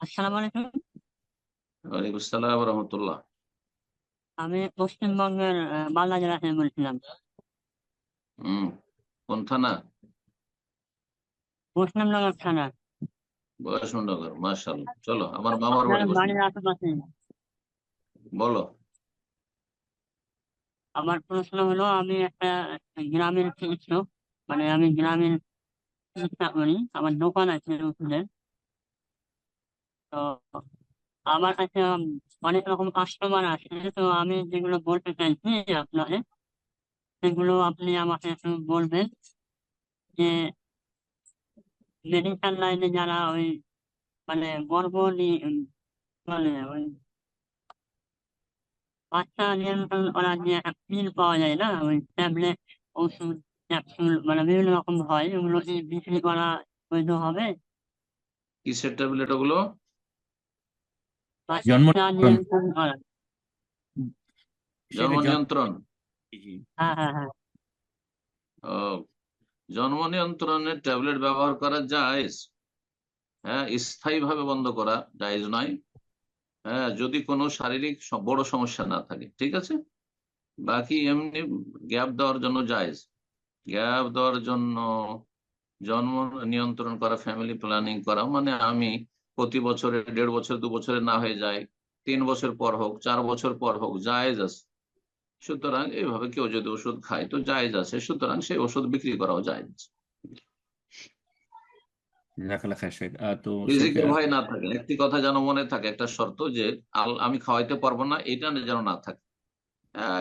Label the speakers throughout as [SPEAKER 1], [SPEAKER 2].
[SPEAKER 1] আসসালামু আলাইকুম।
[SPEAKER 2] ওয়ালাইকুম আসসালাম রহমতুল্লাহ
[SPEAKER 1] আমি পশ্চিমবঙ্গের মালদা জেলা থেকে বলছিলাম।
[SPEAKER 2] হম কোন থানা?
[SPEAKER 1] মুসলিমনগর থানা।
[SPEAKER 2] বয়সমনগর মার্শাল চলো আমার মামার বাড়ি
[SPEAKER 1] বাড়ির আশেপাশে।
[SPEAKER 2] বলো।
[SPEAKER 1] আমার প্রশ্ন হলো আমি একটা গ্রামের চিকিৎসক মানে আমি গ্রামের চিকিৎসা করি আমার দোকান আছে ওষুধের। তো আমার কাছে অনেক রকম কাস্টমার আছে তো আমি যেগুলো বলতে চাইছি আপনাকে সেগুলো আপনি আমাকে একটু বলবেন যে মেডিকেল লাইনে যারা ওই মানে গর্ভ নি- উম, ওই বাচ্চা নিয়ন্ত্রণ করার যে পিল পাওয়া যায় না ওই ট্যাবলেট ওষুধ ক্যাপসুল মানে বিভিন্ন রকম হয় ওগুলো কি বিক্রি করা বৈধ হবে?
[SPEAKER 2] কিসের ট্যাবলেট ওগুলো?
[SPEAKER 3] জন্ম নিয়ন্ত্রণ।
[SPEAKER 1] নিয়ন্ত্রণ করা
[SPEAKER 2] জন্ম নিয়ন্ত্রণ
[SPEAKER 1] হ্যাঁ হ্যাঁ হ্যাঁ
[SPEAKER 2] ও, জন্ম নিয়ন্ত্রণের ট্যাবলেট ব্যবহার করা জায়েজ। হ্যাঁ স্থায়ী ভাবে বন্ধ করা জায়েজ নয়। হ্যাঁ যদি কোনো শারীরিক বড় সমস্যা না থাকে ঠিক আছে? বাকি এমনি গ্যাপ দেওয়ার জন্য জায়েজ। গ্যাপ দেওয়ার জন্য জন্ম নিয়ন্ত্রণ করা ফ্যামিলি প্ল্যানিং করা মানে আমি প্রতি বছরে দেড় বছর দু বছরে না হয়ে যায় তিন বছর পর হোক চার বছর পর হোক জায়েজ আছে। সুতরাং এইভাবে কেউ যদি ওষুধ খায় তো জায়েজ আছে সুতরাং সেই ওষুধ বিক্রি করাও জায়েজ
[SPEAKER 3] তো
[SPEAKER 2] ভয় না থাকে একটি কথা যেন মনে থাকে একটা শর্ত যে আমি খাওয়াইতে পারব না এটা যেন না থাকে।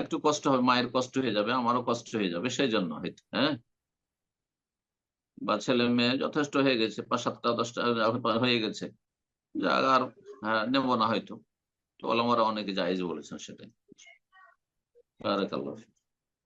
[SPEAKER 2] একটু কষ্ট হবে মায়ের কষ্ট হয়ে যাবে আমারও কষ্ট হয়ে যাবে সেই জন্য হয়তো হ্যাঁ? বা ছেলে মেয়ে যথেষ্ট হয়ে গেছে পাঁচ সাতটা দশটা হয়ে গেছে। যা আর হ্যাঁ, নেব না হয়তো। তো ওলামারা অনেকে জায়েজ বলেছেন সেটাই। বারাকাল্লাহ